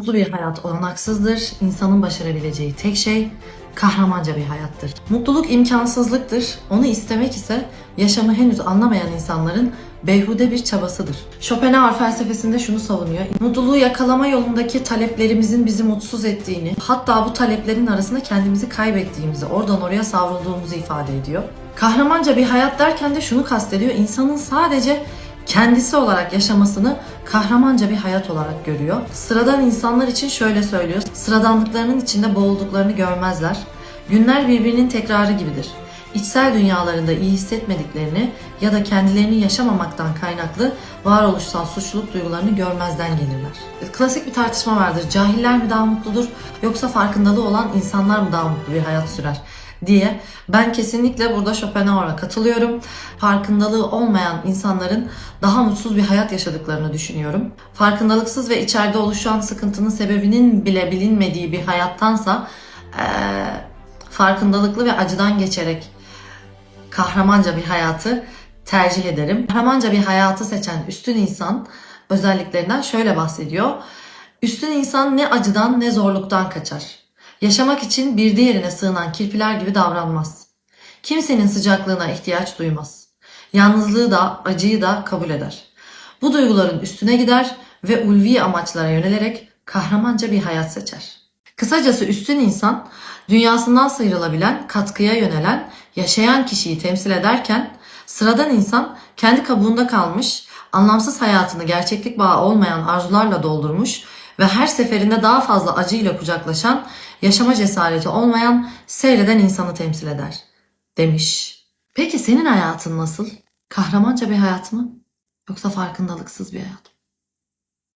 Mutlu bir hayat olanaksızdır. İnsanın başarabileceği tek şey kahramanca bir hayattır. Mutluluk imkansızlıktır. Onu istemek ise yaşamı henüz anlamayan insanların beyhude bir çabasıdır. Schopenhauer felsefesinde şunu savunuyor. Mutluluğu yakalama yolundaki taleplerimizin bizi mutsuz ettiğini, hatta bu taleplerin arasında kendimizi kaybettiğimizi, oradan oraya savrulduğumuzu ifade ediyor. Kahramanca bir hayat derken de şunu kastediyor. İnsanın sadece kendisi olarak yaşamasını kahramanca bir hayat olarak görüyor. Sıradan insanlar için şöyle söylüyor. Sıradanlıklarının içinde boğulduklarını görmezler. Günler birbirinin tekrarı gibidir. İçsel dünyalarında iyi hissetmediklerini ya da kendilerini yaşamamaktan kaynaklı varoluşsal suçluluk duygularını görmezden gelirler. Klasik bir tartışma vardır. Cahiller mi daha mutludur yoksa farkındalığı olan insanlar mı daha mutlu bir hayat sürer? Diye ben kesinlikle burada Schopenhauer'a katılıyorum. Farkındalığı olmayan insanların daha mutsuz bir hayat yaşadıklarını düşünüyorum. Farkındalıksız ve içeride oluşan sıkıntının sebebinin bile bilinmediği bir hayattansa eee, farkındalıklı ve acıdan geçerek kahramanca bir hayatı tercih ederim. Kahramanca bir hayatı seçen üstün insan özelliklerinden şöyle bahsediyor. Üstün insan ne acıdan ne zorluktan kaçar. Yaşamak için bir diğerine sığınan kirpiler gibi davranmaz. Kimsenin sıcaklığına ihtiyaç duymaz. Yalnızlığı da acıyı da kabul eder. Bu duyguların üstüne gider ve ulvi amaçlara yönelerek kahramanca bir hayat seçer. Kısacası üstün insan dünyasından sıyrılabilen, katkıya yönelen, yaşayan kişiyi temsil ederken sıradan insan kendi kabuğunda kalmış, anlamsız hayatını gerçeklik bağı olmayan arzularla doldurmuş ve her seferinde daha fazla acıyla kucaklaşan, yaşama cesareti olmayan, seyreden insanı temsil eder. Demiş. Peki senin hayatın nasıl? Kahramanca bir hayat mı? Yoksa farkındalıksız bir hayat mı?